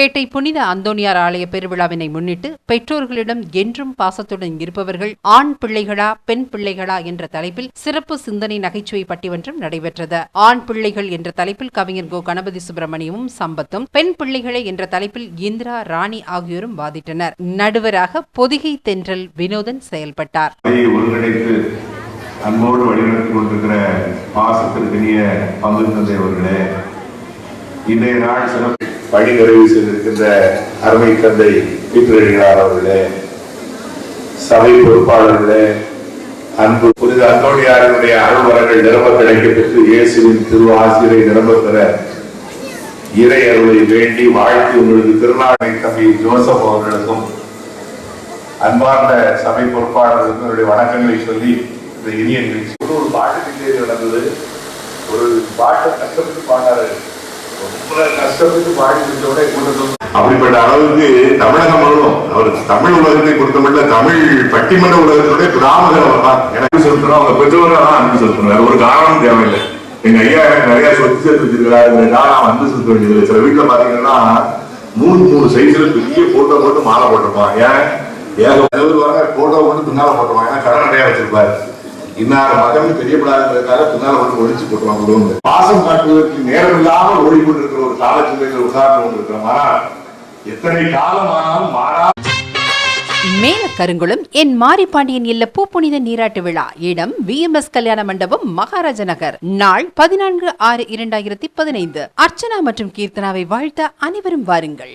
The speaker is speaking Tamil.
பேட்டை புனித அந்தோனியார் ஆலய பெருவிழாவினை முன்னிட்டு பெற்றோர்களிடம் என்றும் பாசத்துடன் இருப்பவர்கள் ஆண் பிள்ளைகளா பெண் பிள்ளைகளா என்ற தலைப்பில் சிறப்பு சிந்தனை நகைச்சுவை பட்டிமன்றம் நடைபெற்றது. ஆண் பிள்ளைகள் என்ற தலைப்பில் கவிஞர் கோ. கணபதி சுப்பிரமணியமும் சம்பத்தும் பெண் பிள்ளைகளே என்ற தலைப்பில் இந்திரா ராணி ஆகியோரும் வாதிட்டனர். நடுவராக பொதிகை தென்றல் வினோதன் செயல்பட்டார். அன்போடு வழிநடத்தி கொண்டிருக்கிற பாசத்திற்கினிய பங்கு தந்தை அவர்களே இன்றைய நாள் சிறப்பு பணி நிறைவு செய்திருக்கின்ற அருமை தந்தை பீட்டரடிகளார் அவர்களே சபை பொறுப்பாளர்களே அன்பு புனித அந்தோணியாரினுடைய அருள்வரங்கள் நிரம்ப கிடைக்க பெற்று இயேசுவின் திரு ஆசிரியரை நிரம்ப பெற இறை அருளை வேண்டி வாழ்த்தி உங்களுக்கு திருநாளை தம்பி ஜோசப் அவர்களுக்கும் அன்பார்ந்த சபை பொறுப்பாளர்களுக்கும் என்னுடைய வணக்கங்களை சொல்லி இந்த இனிய நிகழ்ச்சி. ஒரு பாட்டு நடந்தது. ஒரு பாட்டை கஷ்டப்பட்டு பாடாரு கஷ்டப்பட்டு பாடி அப்படிப்பட்ட அளவுக்கு தமிழக மகளும் அவர் தமிழ் உலகத்தை பொறுத்தமட்டில் தமிழ் பட்டிமன்ற உலகத்தினுடைய பிராமகர் தான் எனக்கு செலுத்தணும் அவங்க பெற்றோர்கள் தான் அன்பு செலுத்தணும் வேற ஒரு காரணம் தேவையில்லை எங்க ஐயா எனக்கு நிறைய சொத்து சேர்த்து வச்சிருக்கிறாரு இந்த அன்பு செலுத்த வேண்டியது சில வீட்டுல பாத்தீங்கன்னா மூணு மூணு சைஸ்ல பெரிய போட்டோ போட்டு மாலை போட்டிருப்பான் ஏன் ஏக போட்டோ போட்டு பின்னால போட்டுருவான் ஏன்னா கடன் நிறைய வச்சிருப்பாரு இன்னார மகன் தெரியப்படாதுன்றதுக்காக பின்னால் வந்து ஒழிச்சு போட்டுவாங்க குடும்பம் பாசம் காட்டுவதற்கு நேரம் இல்லாமல் ஓடி கொண்டிருக்கிற ஒரு காலச்சூழலில் உதாரணம் ஒன்று இருக்கிற ஆனால் எத்தனை காலமானாலும் மாறா மேல கருங்குளம் என் மாரிப்பாண்டியன் இல்ல பூப்புனித நீராட்டு விழா. இடம் விஎம்எஸ் கல்யாண மண்டபம் மகாராஜ நகர். நாள் பதினான்கு ஆறு இரண்டாயிரத்தி பதினைந்து. அர்ச்சனா மற்றும் கீர்த்தனாவை வாழ்த்த அனைவரும் வாருங்கள்.